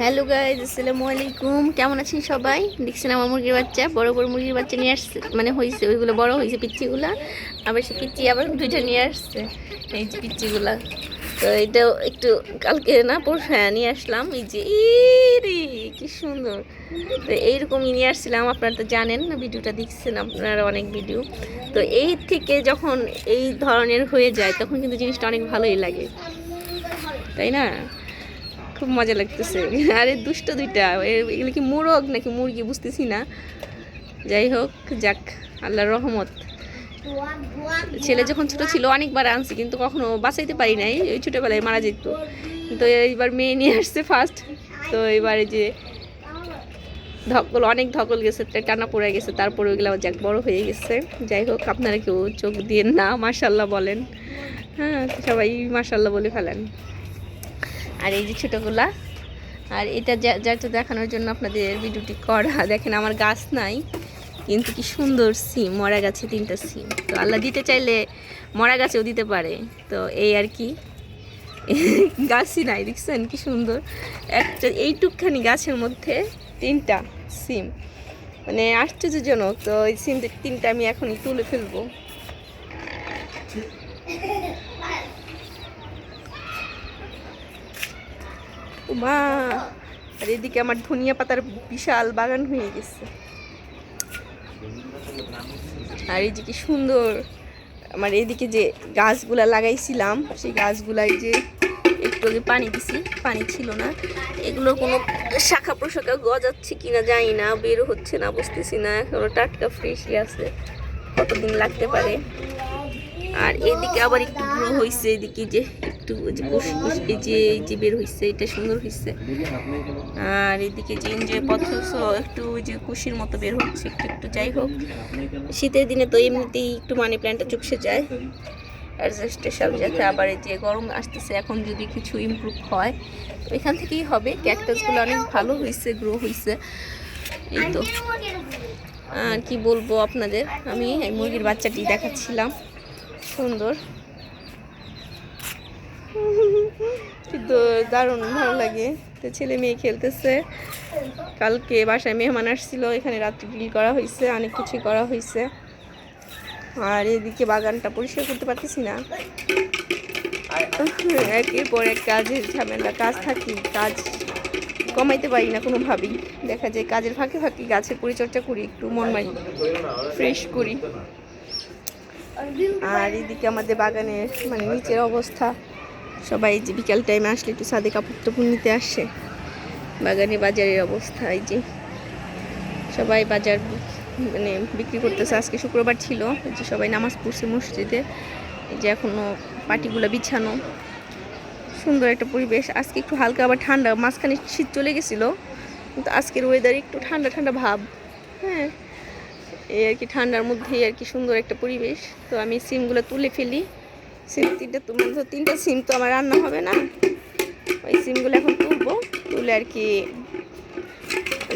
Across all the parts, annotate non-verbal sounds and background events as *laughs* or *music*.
Hello guys আসসালামু আলাইকুম। কেমন আছেন সবাই? দেখছেন আমার মুরগির বাচ্চা? বড় বড় মুরগির বাচ্চা নিয়ে আসছে। মানে হয়েছে ওইগুলো বড় হয়েছে পিচ্চিগুলা। আবার সে পিচ্চি আবার দুইটা নিয়ে আসছে। এই যে পিচ্চিগুলা। তো এটাও একটু কালকে না পরশু হ্যাঁ নিয়ে আসলাম। এই যে রে, কি সুন্দর। তো এইরকমই নিয়ে আসছিলাম, আপনারা তো জানেন না, ভিডিওটা দেখছেন আপনারা অনেক ভিডিও। তো এই থেকে যখন এই ধরনের হয়ে যায়, তখন কিন্তু জিনিসটা অনেক ভালোই লাগে। তাই না? খুব মজা লাগতেছে। আরে দুষ্ট দুইটা। এগুলো কি মোরগ নাকি মুরগি? বুঝতেছি না। যাই হোক, যাক, আল্লাহর রহমত। ছেলে যখন ছোট ছিল, অনেকবার আনছি, কিন্তু কখনো বাঁচাইতে পারি নাই। ওই ছোটোবেলায় মারা যেত। তো এইবার মেয়ে নিয়ে আসছে ফার্স্ট তো এবারে যে ধকল, অনেক ধকল গেছে টানা পড়ে গেছে, তারপরে ওইগুলো যাক, বড় হয়ে গেছে। যাই হোক, আপনারা কেউ চোখ দিয়ে না মার্শাল্লাহ বলেন। হ্যাঁ সবাই মার্শাল্লাহ বলে ফেলেন। আর এই যে ছোটোগুলা। আর এটা যা- যাতে দেখানোর জন্য আপনাদের ভিডিওটি করা। দেখেন আমার গাছ নাই, কিন্তু কি সুন্দর সিম, মরা গাছে তিনটা সিম। তো আল্লাহ দিতে চাইলে মরা গাছেও দিতে পারে। তো এই আর কি। *laughs* গাছই নাই, দেখছেন কি সুন্দর। একটা, এইটুকখানি গাছের মধ্যে তিনটা সিম। মানে আশ্চর্যজনক। তো এই সিম তিনটা আমি এখনই তুলে ফেলব। মা আর এদিকে আমার ধনিয়া পাতার বিশাল বাগান হয়ে গেছে। আর এই যে কি সুন্দর, আমার এদিকে যে গাছগুলা লাগাইছিলাম, সেই গাছগুলাই যে একটু আগে পানি দিছি, পানি ছিল না। এগুলো কোনো শাখা প্রশাখা গজাচ্ছে কিনা জানি না, বের হচ্ছে না বুঝতেছি না, এখনও টাটকা ফ্রেশই আছে। কতদিন লাগতে পারে? আর এদিকে আবার একটু গ্রো হয়েছে এদিকে যে একটু এই যে এই যে বের হয়েছে এটা সুন্দর হয়েছে আর এদিকে যে এনজয় পথস একটু ওই যে কুশির মতো বের হচ্ছে, একটু একটু যাই হোক। শীতের দিনে তো এমনিতেই একটু মানি প্ল্যান্টটা চুপসে যায় অ্যাডজাস্টের সাথে সাথে আবার এই যে গরম আসতেছে, এখন যদি কিছু ইমপ্রুভ হয়, তো এখান থেকেই হবে। ক্যাকটাসগুলো অনেক ভালো হয়েছে গ্রো হয়েছে এই তো। আর কি বলব আপনাদের? আমি মুরগির বাচ্চাটি দেখাচ্ছিলাম। সুন্দর। কিন্তু দারুণ ভালো লাগে। তো ছেলে মেয়ে খেলতেছে। কালকে বাসায় মেহমান আসছিল, এখানে রাত্রি গ্রিল করা হয়েছে অনেক কিছুই করা হয়েছে আর এদিকে বাগানটা পরিষ্কার করতে পারতেছি না। একের পর এক কাজের ঝামেলা, কাজ থাকি, কাজ কমাইতে পারি না কোনোভাবেই। দেখা যায় কাজের ফাঁকে ফাঁকে গাছের পরিচর্যা করি, একটু মন মারি ফ্রেশ করি। আর এদিকে আমাদের বাগানের মানে নিচের অবস্থা। সবাই যে বিকাল টাইমে আসলে একটু সাদে কাপড় টাপড় নিতে আসে। বাগানে বাজারের অবস্থা, এই যে সবাই বাজার মানে বিক্রি করতেছে। আজকে শুক্রবার ছিল যে সবাই নামাজ পড়ছে মসজিদে। এই যে এখনও পাটিগুলো বিছানো। সুন্দর একটা পরিবেশ। আজকে একটু হালকা, আবার ঠান্ডা, মাঝখানে শীত চলে গেছিল। কিন্তু আজকের ওয়েদার একটু ঠান্ডা ঠান্ডা ভাব। হ্যাঁ। এই আর কি ঠান্ডার মধ্যেই আর কি সুন্দর একটা পরিবেশ। তো আমি সিমগুলো তুলে ফেলি। সিম তিনটা তো মানে তিনটা সিম তো আমার রান্না হবে না। ওই সিমগুলো এখন তুলবো। তুলে আর কি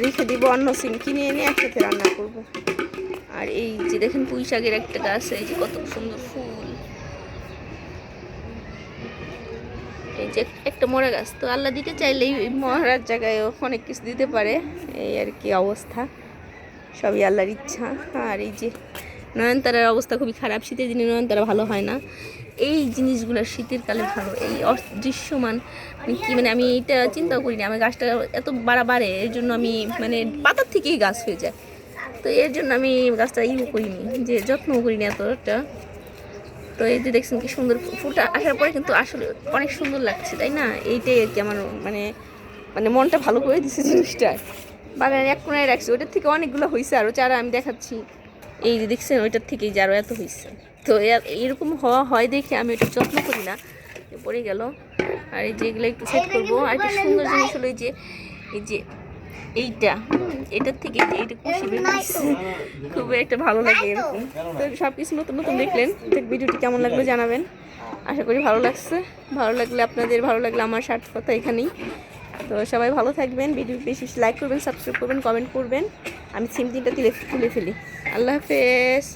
রেখে দিব অন্য সিম কিনে এনে একসাথে রান্না করব। আর এই যে দেখেন পুঁই শাকের একটা গাছ, এই যে কত সুন্দর ফুল। এই যে একটা মরা গাছ। তো আল্লাহ দিতে চাইলেই মরার জায়গায় অনেক কিছু দিতে পারে। এই আর কি অবস্থা। সবই আল্লাহর ইচ্ছা। আর এই যে নয়নতারার অবস্থা খুবই খারাপ, শীতের দিনে নয়নতারা ভালো হয় না। এই জিনিসগুলো শীতের কালে ভালো, এই অদৃশ্যমান মানে কি মানে আমি এটা চিন্তাও করি না আমি গাছটা এত বাড়া বাড়ে, এর জন্য আমি মানে পাতার থেকেই গাছ হয়ে যায়। তো এর জন্য আমি গাছটা ইউ করিনি, যে যত্নও করিনি এতটা। তো এই যে দেখছেন কি সুন্দর ফু- ফুলটা আসার পরে কিন্তু আসলে অনেক সুন্দর লাগছে, তাই না? এইটাই আর কি আমার মানে মানে মনটা ভালো করে দিছে জিনিসটা। বাগানের এক কোনায় রাখছি, ওইটার থেকে অনেকগুলো হয়েছে আরও চারা আমি দেখাচ্ছি। এই যে দেখছেন, ওইটার থেকেই যে আরও এত হয়েছে তো এরকম হওয়া হয় দেখে আমি ওটা যত্ন করি না পড়ে গেল। আর এই যে এগুলো একটু সেট করব, আর একটা সুন্দর জিনিস হলো এই যে এই যে এইটা, এটার থেকে এইটা খুশি খুবই একটা ভালো লাগে এরকম। তো সব কিছু নতুন নতুন দেখলেন ভিডিওটি কেমন লাগল জানাবেন। আশা করি ভালো লাগছে, ভালো লাগলে আপনাদের, ভালো লাগলে আমার কথা এখানেই। তো সবাই ভালো থাকবেন ভিডিও বেশি লাইক করবেন সাবস্ক্রাইব করবেন কমেন্ট করবেন। আমি সিম দিনটা তুলে তুলে ফেলি। আল্লাহ হাফেজ।